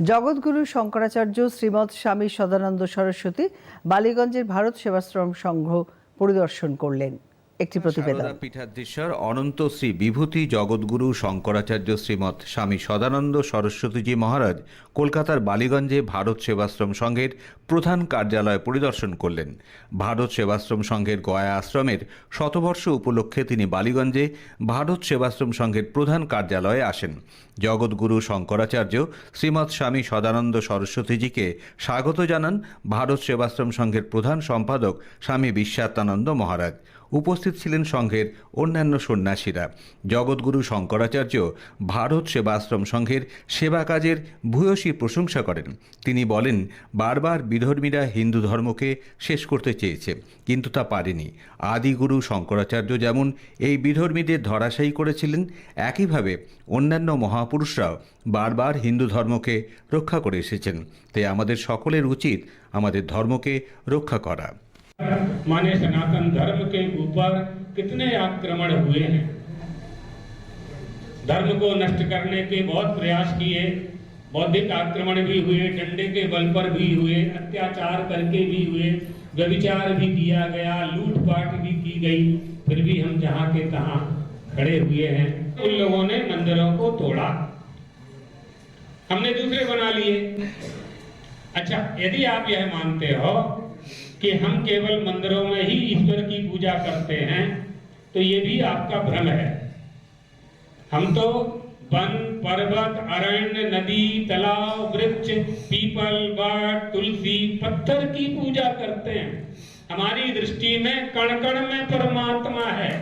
জগৎগুরু শঙ্করাচার্য শ্রীমৎ স্বামী সদানন্দ সরস্বতী বালিগঞ্জের ভারত সেবাশ্রম সংঘ পরিদর্শন করলেন। একটি প্রতিবেদন। পীঠাধীশ্বর অনন্ত শ্রী বিভূতি জগৎগুরু শঙ্করাচার্য শ্রীমৎ স্বামী সদানন্দ সরস্বতীজি মহারাজ কলকাতার বালিগঞ্জে ভারত সেবাশ্রম সংঘের প্রধান কার্যালয় পরিদর্শন করলেন। ভারত সেবাশ্রম সংঘের গয়া আশ্রমের শতবর্ষ উপলক্ষে তিনি বালিগঞ্জে ভারত সেবাশ্রম সংঘের প্রধান কার্যালয়ে আসেন। জগৎগুরু শঙ্করাচার্য শ্রীমৎ স্বামী সদানন্দ সরস্বতীজিকে স্বাগত জানান ভারত সেবাশ্রম সংঘের প্রধান সম্পাদক স্বামী বিশ্বাত্মানন্দ মহারাজ। উপস্থিত ছিলেন সংঘের অন্যান্য সন্ন্যাসীরা। জগৎগুরু শঙ্করাচার্য ভারত সেবাশ্রম সংঘের সেবা কাজের ভূয়সী প্রশংসা করেন। তিনি বলেন, বারবার বিধর্মীরা হিন্দু ধর্মকে শেষ করতে চেয়েছে, কিন্তু তা পারেনি। আদিগুরু শঙ্করাচার্য যেমন এই বিধর্মীদের ধরাশায়ী করেছিলেন, একইভাবে অন্যান্য মহাপুরুষরাও বারবার হিন্দু ধর্মকে রক্ষা করে এসেছেন। তাই আমাদের সকলের উচিত আমাদের ধর্মকে রক্ষা করা। माने सनातन धर्म के ऊपर कितने आक्रमण हुए हैं? धर्म को नष्ट करने के बहुत प्रयास किए, बौद्धिक आक्रमण भी हुए, डंडे के बल पर भी हुए, अत्याचार करके भी हुए, व्यभिचार भी किया गया, लूटपाट भी की गई, फिर भी हम जहाँ के तहां खड़े हुए हैं। उन लोगों ने मंदिरों को तोड़ा। हमने दूसरे बना लिए। अच्छा यदि आप यह मानते हो कि हम केवल मंदिरों में ही ईश्वर की पूजा करते हैं तो ये भी आपका भ्रम है। हम तो वन, पर्वत, अरण्य, नदी, तालाब, वृक्ष, पीपल, बाढ़, तुलसी, पत्थर की पूजा करते हैं। हमारी दृष्टि में कण कण में परमात्मा है।